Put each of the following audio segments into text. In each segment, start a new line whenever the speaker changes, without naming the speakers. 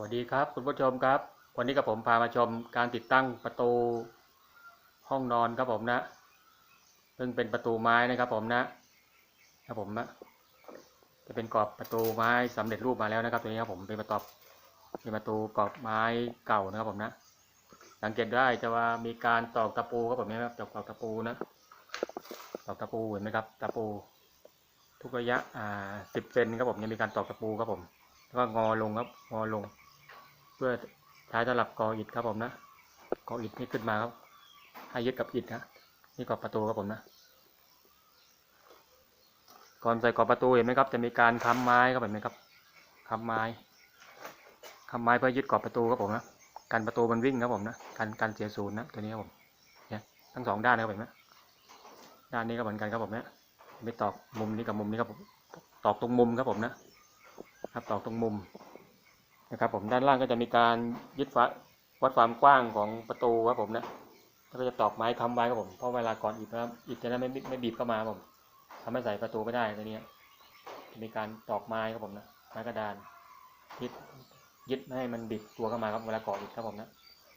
วัสดีครับคุณผู้ชมครับ วันนี้กับผมพามาชมการติดตั้งประตูห้องนอนครับผมนะ ซึ่งเป็นประตูไม้นะครับผมนะครับผมนะจะเป็นกรอบประตูไม้สำเร็จรูปมาแล้วนะครับตัวนี้ครับผมเป็นประตอบเป็นประตูกรอบไม้เก่านะครับผมนะ สังเกตได้จะว่ามีการตอกตะปูครับผมนะครับตอกตอกตะปูนะตอกตะปูเห็นไหมครับตะปู ทุกระยะอ่าสิบเซนครับผมยังมีการตอกตะปูครับผมแล้วก็งอลงครับงอลง พื่อใช้สำหรับกออิฐครับผมนะกออิฐนี่ขึ้นมาครับ ให้ยึดกับอิฐนะนี่กอบประตูครับผมนะ ก่อนใส่กอบประตูเห็นไหมครับ จะมีการค้ำไม้ครับเห็นไหมครับค้ำไม้ค้ำไม้เพื่อยึดกอบประตูครับผมนะกันประตูมันวิ่งครับผมนะกันกันเสียศูนย์นะตัวนี้ครับผมเนี่ยทั้งสองด้านนะครับเห็นไหมด้านนี้ก็เหมือนกันครับผมเนี่ยไม่ตอกมุมนี้กับมุมนี้ครับผมตอกตรงมุมครับผมนะครับตอกตรงมุม นะครับผมด้านล่างก็จะมีการยึดฝาวัดความกว้างของประตูครับผมนะแล้วก็จะตอกไม้ค้ำไว้ครับผมเพราะเวลาก่อนอิฐนะครับอิฐจะได้ไม่ไม่บีบเข้ามาผมทำให้ใส่ประตูไม่ได้ตัวนี้จะมีการตอกไม้ครับผมนะไม้กระดานยึดยึดให้มันบิดตัวเข้ามาครับเวลาก่ออิฐครับผมนะ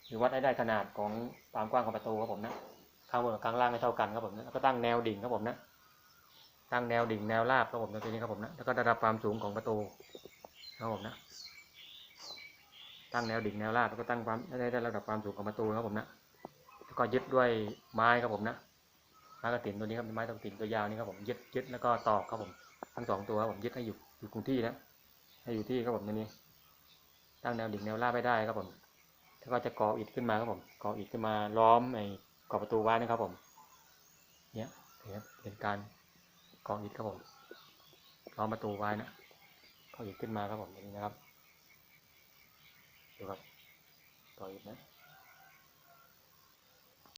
หรือวัดให้ได้ขนาดของความกว้างของประตูครับผมนะข้างบนกับข้างล่างให้เท่ากันครับผมนะแล้วก็ตั้งแนวดิ่งครับผมนะตั้งแนวดิ่งแนวราบครับผมตัวนี้ครับผมนะแล้วก็ระดับความสูงของประตูครับผมนะ ตั้งแนวดิ่งแนวราบแล้วก็ตั้งความได้ได้ระดับความสูงของประตูครับผมนะแล้วก็ยึดด้วยไม้ครับผมนะไม้กระถิ่นตัวนี้ครับเป็นไม้ตะถิ่นตัวยาวนี่ครับผมยึดยึดแล้วก็ตอกครับผมทั้งสองตัวครับผมยึดให้อยู่อยู่คงที่นะให้อยู่ที่ครับผมตัวนี้ ตั้งแนวดิ่งแนวราบไม่ได้ครับผมแล้วก็จะก่ออิฐขึ้นมาครับผมก่ออิฐขึ้นมาล้อมไอ้กรอประตูไว้นะครับผมเนี่ยเนี่ยเป็นการกออิฐครับผมล้อมประตูไว้นะกออิฐขึ้นมาครับผมอย่างนี้นะครับ ดูค